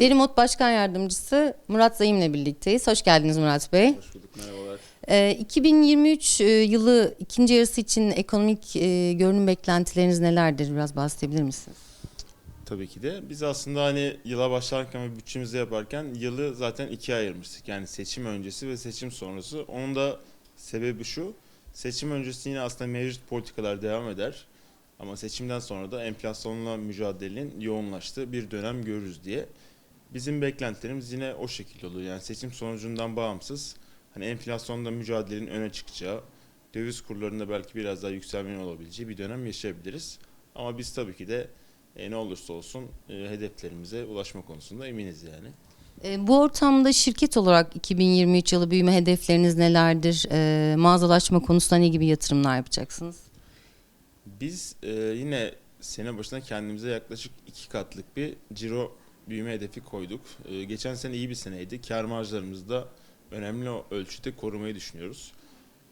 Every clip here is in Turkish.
Derimot Başkan Yardımcısı Murat Zayim'le birlikteyiz. Hoş geldiniz Murat Bey. Hoş bulduk, merhabalar. Ee, 2023 e, yılı ikinci yarısı için ekonomik e, görünüm beklentileriniz nelerdir? Biraz bahsedebilir misiniz? Tabii ki de. Biz aslında hani yıla başlarken ve bütçemizi yaparken yılı zaten ikiye ayırmıştık. Yani seçim öncesi ve seçim sonrası. Onun da sebebi şu. Seçim öncesi yine aslında mevcut politikalar devam eder. Ama seçimden sonra da enflasyonla mücadelenin yoğunlaştığı bir dönem görürüz diye. Bizim beklentilerimiz yine o şekilde oluyor. Yani seçim sonucundan bağımsız hani enflasyonda mücadelenin öne çıkacağı, döviz kurlarında belki biraz daha yükselmenin olabileceği bir dönem yaşayabiliriz. Ama biz tabii ki de e, ne olursa olsun e, hedeflerimize ulaşma konusunda eminiz yani. E, bu ortamda şirket olarak 2023 yılı büyüme hedefleriniz nelerdir? E, mağazalaşma konusunda ne gibi yatırımlar yapacaksınız? Biz e, yine sene başına kendimize yaklaşık iki katlık bir ciro büyüme hedefi koyduk. E, geçen sene iyi bir seneydi. Kar marjlarımızı da önemli ölçüde korumayı düşünüyoruz.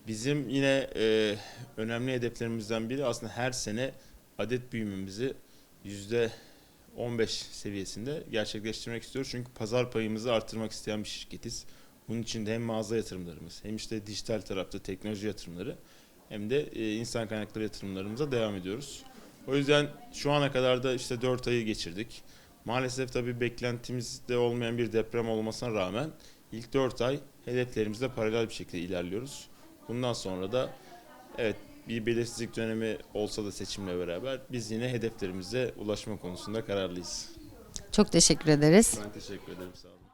Bizim yine e, önemli hedeflerimizden biri aslında her sene adet büyümemizi yüzde 15 seviyesinde gerçekleştirmek istiyoruz. Çünkü pazar payımızı artırmak isteyen bir şirketiz. Bunun için de hem mağaza yatırımlarımız hem işte dijital tarafta teknoloji yatırımları hem de e, insan kaynakları yatırımlarımıza devam ediyoruz. O yüzden şu ana kadar da işte 4 ayı geçirdik. Maalesef tabii beklentimizde olmayan bir deprem olmasına rağmen ilk 4 ay hedeflerimizle paralel bir şekilde ilerliyoruz. Bundan sonra da evet bir belirsizlik dönemi olsa da seçimle beraber biz yine hedeflerimize ulaşma konusunda kararlıyız. Çok teşekkür ederiz. Ben teşekkür ederim sağ olun.